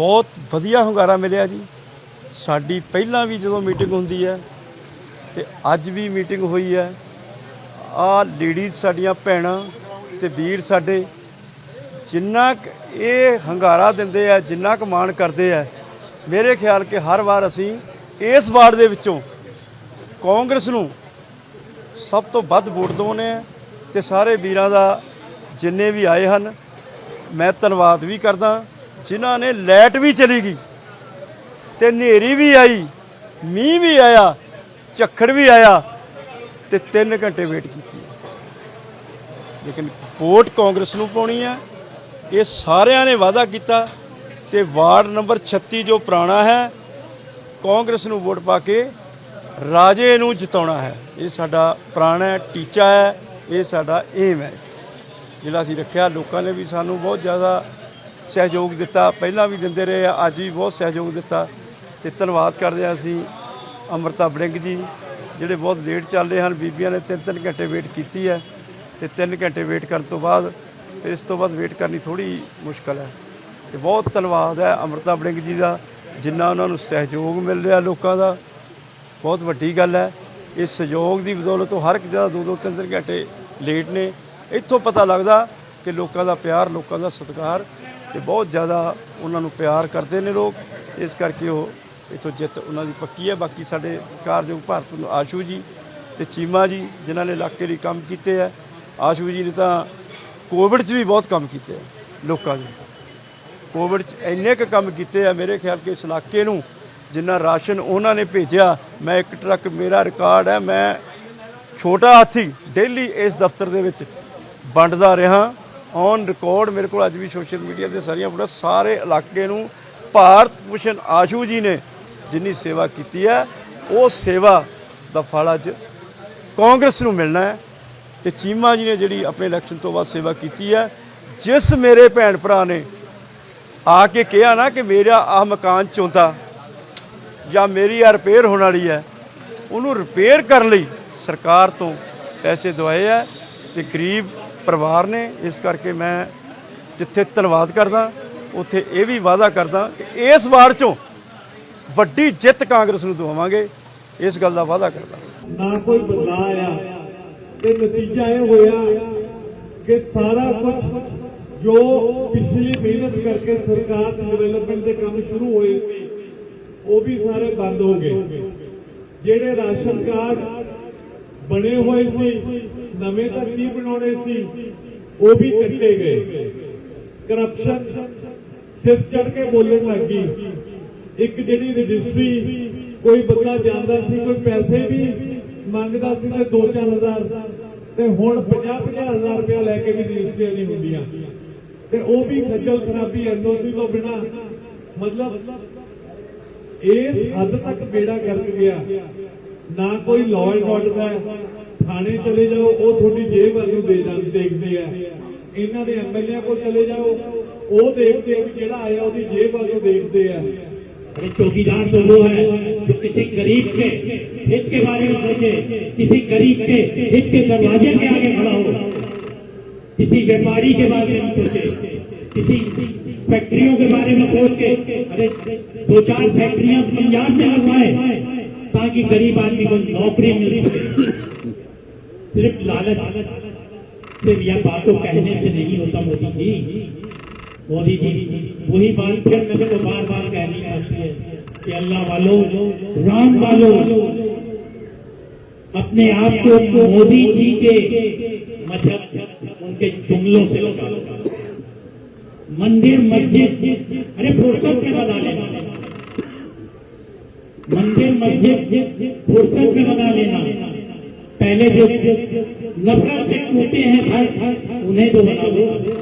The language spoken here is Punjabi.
ਬਹੁਤ ਵਧੀਆ ਹੁੰਗਾਰਾ ਮਿਲਿਆ ਜੀ। ਸਾਡੀ ਪਹਿਲਾਂ ਵੀ ਜਦੋਂ ਮੀਟਿੰਗ ਹੁੰਦੀ ਹੈ ਤੇ ਅੱਜ ਵੀ ਮੀਟਿੰਗ ਹੋਈ ਹੈ। ਆ ਲੇਡੀਜ਼ ਸਾਡੀਆਂ ਭੈਣਾਂ ਤੇ ਵੀਰ ਸਾਡੇ ਜਿੰਨਾ ਕੁ ਇਹ ਹੰਗਾਰਾ ਦਿੰਦੇ ਆ, ਜਿੰਨਾ ਕੁ ਮਾਣ ਕਰਦੇ ਆ, ਮੇਰੇ ਖਿਆਲ ਕਿ ਹਰ ਵਾਰ ਅਸੀਂ ਇਸ ਵਾਰ ਦੇ ਵਿੱਚੋਂ ਕਾਂਗਰਸ ਨੂੰ ਸਭ ਤੋਂ ਵੱਧ ਵੋਟ ਦਵਾਉਂਦੇ ਆ ਤੇ ਸਾਰੇ ਵੀਰਾਂ ਦਾ ਜਿੰਨੇ ਵੀ ਆਏ ਹਨ, ਮੈਂ ਧੰਨਵਾਦ ਵੀ ਕਰਦਾ। ਜਿਨ੍ਹਾਂ ਨੇ ਲਾਈਟ ਵੀ ਚਲੀ ਗਈ ਤੇ ਹਨੇਰੀ ਵੀ ਆਈ, ਮੀਂਹ ਵੀ ਆਇਆ, ਝੱਖੜ ਵੀ ਆਇਆ ਤੇ 3 ਘੰਟੇ ਵੇਟ ਕੀਤੀ ਲੇਕਿਨ ਵੋਟ ਕਾਂਗਰਸ ਨੂੰ ਪਾਉਣੀ ਹੈ, ਇਹ ਸਾਰਿਆਂ ਨੇ ਵਾਅਦਾ ਕੀਤਾ ਤੇ ਵਾਰਡ ਨੰਬਰ 36 ਜੋ ਪੁਰਾਣਾ ਹੈ, ਕਾਂਗਰਸ ਨੂੰ ਵੋਟ ਪਾ ਕੇ ਰਾਜੇ ਨੂੰ ਜਿਤਾਉਣਾ ਹੈ। ਇਹ ਸਾਡਾ ਪੁਰਾਣਾ ਟੀਚਾ ਹੈ, ਇਹ ਸਾਡਾ ਏਮ ਹੈ। ਜਿਹੜਾ ਅਸੀਂ ਰੱਖਿਆ, ਲੋਕਾਂ ਨੇ ਵੀ ਸਾਨੂੰ ਬਹੁਤ ਜ਼ਿਆਦਾ ਸਹਿਯੋਗ ਦਿੱਤਾ, ਪਹਿਲਾਂ ਵੀ ਦਿੰਦੇ ਰਹੇ ਆ, ਅੱਜ ਵੀ ਬਹੁਤ ਸਹਿਯੋਗ ਦਿੱਤਾ ਤੇ ਧੰਨਵਾਦ ਕਰਦੇ ਹਾਂ ਅਸੀਂ ਅਮਰਤਾ ਬੜਿੰਗ ਜੀ, ਜਿਹੜੇ ਬਹੁਤ ਲੇਟ ਚੱਲ ਰਹੇ ਹਨ, ਬੀਬੀਆਂ ਨੇ ਤਿੰਨ ਤਿੰਨ ਘੰਟੇ ਵੇਟ ਕੀਤੀ ਹੈ ਤੇ ਤਿੰਨ ਘੰਟੇ ਵੇਟ ਕਰਨ ਤੋਂ ਬਾਅਦ ਫਿਰ ਇਸ ਤੋਂ ਬਾਅਦ ਵੇਟ ਕਰਨੀ ਥੋੜੀ ਮੁਸ਼ਕਲ ਹੈ। ਤੇ ਬਹੁਤ ਧੰਨਵਾਦ ਹੈ ਅਮਰਤਾ ਬੜਿੰਗ ਜੀ ਦਾ, ਜਿੰਨਾ ਉਹਨਾਂ ਨੂੰ ਸਹਿਯੋਗ ਮਿਲ ਰਿਹਾ ਲੋਕਾਂ ਦਾ, ਬਹੁਤ ਵੱਡੀ ਗੱਲ ਹੈ। ਇਸ ਸਹਿਯੋਗ ਦੀ ਬਦੌਲਤ ਉਹ ਹਰ ਇੱਕ ਜਗ੍ਹਾ ਦੋ ਦੋ ਤਿੰਨ ਤਿੰਨ ਘੰਟੇ ਲੇਟ ਨੇ। ਇੱਥੋਂ ਪਤਾ ਲੱਗਦਾ ਕਿ ਲੋਕਾਂ ਦਾ ਪਿਆਰ, ਲੋਕਾਂ ਦਾ ਸਤਿਕਾਰ ਤੇ ਬਹੁਤ ਜ਼ਿਆਦਾ ਉਹਨਾਂ ਨੂੰ ਪਿਆਰ ਕਰਦੇ ਨੇ ਲੋਕ। ਇਸ ਕਰਕੇ ਉਹ ਇੱਥੋਂ ਜਿੱਤ ਉਹਨਾਂ ਦੀ ਪੱਕੀ ਹੈ। ਬਾਕੀ ਸਾਡੇ ਸਤਿਕਾਰਯੋਗ ਭਾਰਤ ਨੂੰ ਆਸ਼ੂ ਜੀ ਤੇ ਚੀਮਾ ਜੀ, ਜਿਨ੍ਹਾਂ ਨੇ ਇਲਾਕੇ ਲਈ ਕੰਮ ਕੀਤੇ ਆ। ਆਸ਼ੂ ਜੀ ਨੇ ਤਾਂ ਕੋਵਿਡ 'ਚ ਵੀ ਬਹੁਤ ਕੰਮ ਕੀਤੇ ਆ ਲੋਕਾਂ ਦੇ। ਕੋਵਿਡ 'ਚ ਇੰਨੇ ਕੁ ਕੰਮ ਕੀਤੇ ਆ ਮੇਰੇ ਖਿਆਲ ਕਿ ਇਸ ਇਲਾਕੇ ਨੂੰ ਜਿੰਨਾ ਰਾਸ਼ਨ ਉਹਨਾਂ ਨੇ ਭੇਜਿਆ, ਮੈਂ ਇੱਕ ਟਰੱਕ ਮੇਰਾ ਰਿਕਾਰਡ ਹੈ। ਮੈਂ ਛੋਟਾ ਹਾਥੀ ਡੇਲੀ ਇਸ ਦਫ਼ਤਰ ਦੇ ਵਿੱਚ ਵੰਡਦਾ ਰਿਹਾ। ਔਨ ਰਿਕਾਰਡ ਮੇਰੇ ਕੋਲ ਅੱਜ ਵੀ ਸੋਸ਼ਲ ਮੀਡੀਆ ਤੇ ਸਾਰੀਆਂ ਫੋਟੋ ਸਾਰੇ ਇਲਾਕੇ ਨੂੰ ਭਾਰਤ ਭੂਸ਼ਣ ਆਸ਼ੂ ਜੀ ਨੇ ਜਿੰਨੀ ਸੇਵਾ ਕੀਤੀ ਹੈ, ਉਹ ਸੇਵਾ ਦਾ ਫਲ ਅੱਜ ਕਾਂਗਰਸ ਨੂੰ ਮਿਲਣਾ ਹੈ ਤੇ ਚੀਮਾ ਜੀ ਨੇ ਜਿਹੜੀ ਆਪਣੇ ਇਲੈਕਸ਼ਨ ਤੋਂ ਬਾਅਦ ਸੇਵਾ ਕੀਤੀ ਹੈ, ਜਿਸ ਮੇਰੇ ਭੈਣ ਭਰਾ ਨੇ ਆ ਕੇ ਕਿਹਾ ਨਾ ਕਿ ਮੇਰਾ ਆਹ ਮਕਾਨ ਚੌਂਦਾ ਜਾਂ ਮੇਰੀ ਆ ਰਿਪੇਅਰ ਹੋਣ ਵਾਲੀ ਹੈ, ਉਹਨੂੰ ਰਿਪੇਅਰ ਕਰਨ ਲਈ ਸਰਕਾਰ ਤੋਂ ਪੈਸੇ ਦਵਾਏ ਆ ਤੇ ਗਰੀਬ ਪਰਿਵਾਰ ਨੇ ਇਸ ਕਰਕੇ ਮੈਂ ਜਿੱਥੇ ਧੰਨਵਾਦ ਕਰਦਾ, ਉੱਥੇ ਇਹ ਵੀ ਵਾਅਦਾ ਕਰਦਾ ਕਿ ਇਸ ਵਾਰ ਚੋਂ ਵੱਡੀ ਜਿੱਤ ਕਾਂਗਰਸ ਨੂੰ ਦਵਾਵਾਂਗੇ, ਇਸ ਗੱਲ ਦਾ ਵਾਅਦਾ ਕਰਦਾ। ਨਾ ਕੋਈ ਬਦਲਾਅ ਆਇਆ ਤੇ ਨਤੀਜਾ ਇਹ ਹੋਇਆ ਕਿ ਸਾਰਾ ਕੁਝ ਜੋ ਪਿਛਲੀ ਮਿਹਨਤ ਕਰਕੇ ਸਰਕਾਰ ਡਿਵੈਲਪਮੈਂਟ ਦੇ ਕੰਮ ਸ਼ੁਰੂ ਹੋਏ, ਉਹ ਵੀ ਸਾਰੇ ਬੰਦ ਹੋ ਗਏ। ਜਿਹੜੇ ਰਾਸ਼ਨ ਕਾਰਡ ਬਣੇ ਹੋਏ ਸੀ ਨਵੇਂ ਤਾਂ ਬਣਾਉਣੇ ਸੀ, ਉਹ ਵੀ ਕੱਟੇ ਗਏ। ਕਰਪਸ਼ਨ ਸਿਰ ਚੜ ਕੇ ਬੋਲਣ ਲੱਗ ਗਈ। ਇੱਕ ਜਿਹੜੀ ਰਜਿਸਟਰੀ ਕੋਈ ਬੰਦਾ ਜਾਂਦਾ ਸੀ, ਕੋਈ ਪੈਸੇ ਵੀ ਮੰਗਦਾ ਸੀ ਤੇ 2-4000 ਤੇ ਹੁਣ 50-50 ਹਜ਼ਾਰ ਰੁਪਇਆ ਲੈ ਕੇ ਵੀ ਰਜਿਸਟਰੀਆਂ ਨਹੀਂ ਹੁੰਦੀਆਂ। ਤੇ ਉਹ ਵੀ ਖੱਜਲ ਖਰਾਬੀ ਐਨਓਸੀ ਤੋਂ ਬਿਨਾ। ਮਤਲਬ ਇਸ ਹੱਦ ਤੱਕ ਬੇੜਾ ਗਰਕ ਗਿਆ। ਨਾ ਕੋਈ ਲਾਅ ਐਂਡ ਆਰਡਰ ਹੈ ਥਾਣੇ ਚਲੇ ਜਾਓ ਉਹ ਤੁਹਾਡੀ ਜੇਬ ਵੱਲ ਨੂੰ ਦੇ ਜਾਂਦੇ ਦੇਖਦੇ ਆ ਇਹਨਾਂ ਦੇ ਐਮਐਲਏ ਕੋਲ ਚਲੇ ਜਾਓ ਉਹ ਦੇਖਦੇ ਆ ਵੀ ਜਿਹੜਾ ਆਇਆ ਉਹਦੀ ਜੇਬ ਵੱਲ ਨੂੰ ਦੇਖਦੇ ਆ अरे चौकीदार तो वो है जो किसी गरीब के हित के बारे में सोचे किसी गरीब के हित के दरवाजे के आगे खड़ा हो किसी व्यापारी के बारे में सोचे किसी फैक्ट्रियों के बारे में सोच के अरे दो चार फैक्ट्रियां पंजाब में लगवाए ताकि गरीब आदमी को नौकरी मिल सके सिर्फ़ लालच सिर्फ़ यह बातों कहने से नहीं होता मोदी जी। मोदी जी, वही बात फिर मेरे को बार बार कहनी पड़ती है कि अल्लाह वालों, राम वालों, अपने आप को मोदी जी के मज़हब, उनके जुमलों से बचा लो। मंदिर, मस्जिद, अरे फुर्सत में बना लेना। मंदिर, मस्जिद, फुर्सत में बना लेना। पहले जो नफरत से टूटे हैं घर उन्हें तो बना लो